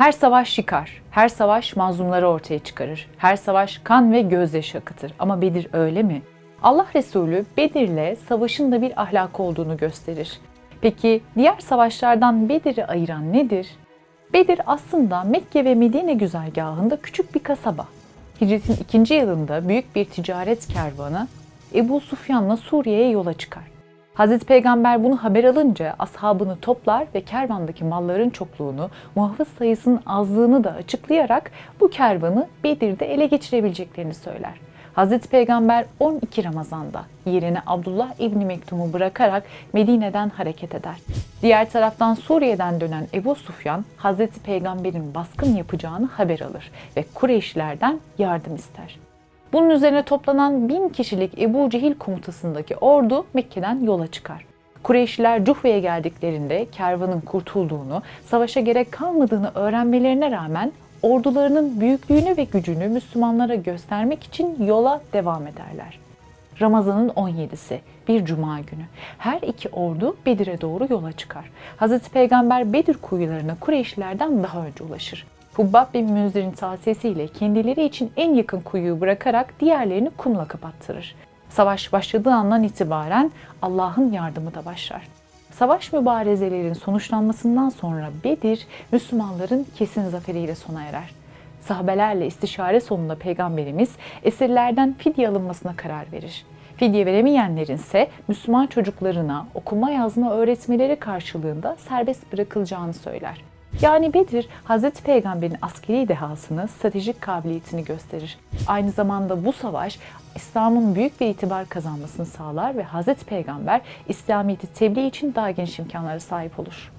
Her savaş yıkar, her savaş mazlumları ortaya çıkarır. Her savaş kan ve gözyaşı akıtır. Ama Bedir öyle mi? Allah Resulü Bedir'le savaşın da bir ahlak olduğunu gösterir. Peki diğer savaşlardan Bedir'i ayıran nedir? Bedir aslında Mekke ve Medine güzergahında küçük bir kasaba. Hicretin ikinci yılında büyük bir ticaret kervanı Ebu Sufyan'la Suriye'ye yola çıkar. Hazreti Peygamber bunu haber alınca ashabını toplar ve kervandaki malların çokluğunu, muhafız sayısının azlığını da açıklayarak bu kervanı Bedir'de ele geçirebileceklerini söyler. Hazreti Peygamber 12 Ramazan'da yerine Abdullah İbni Mektum'u bırakarak Medine'den hareket eder. Diğer taraftan Suriye'den dönen Ebu Sufyan, Hazreti Peygamber'in baskın yapacağını haber alır ve Kureyşlilerden yardım ister. Bunun üzerine toplanan bin kişilik Ebu Cehil komutasındaki ordu Mekke'den yola çıkar. Kureyşliler Cuhve'ye geldiklerinde kervanın kurtulduğunu, savaşa gerek kalmadığını öğrenmelerine rağmen ordularının büyüklüğünü ve gücünü Müslümanlara göstermek için yola devam ederler. Ramazan'ın 17'si bir cuma günü. Her iki ordu Bedir'e doğru yola çıkar. Hazreti Peygamber Bedir kuyularına Kureyşlilerden daha önce ulaşır. Hubbab bin Münzir'in tavsiyesiyle kendileri için en yakın kuyuyu bırakarak diğerlerini kumla kapattırır. Savaş başladığı andan itibaren Allah'ın yardımı da başlar. Savaş mübarezelerin sonuçlanmasından sonra Bedir, Müslümanların kesin zaferiyle sona erer. Sahabelerle istişare sonunda Peygamberimiz esirlerden fidye alınmasına karar verir. Fidye veremeyenlerin ise Müslüman çocuklarına okuma yazma öğretmeleri karşılığında serbest bırakılacağını söyler. Yani Bedir, Hz. Peygamber'in askeri dehasını, stratejik kabiliyetini gösterir. Aynı zamanda bu savaş İslam'ın büyük bir itibar kazanmasını sağlar ve Hz. Peygamber İslamiyet'i tebliğ için daha geniş imkanlara sahip olur.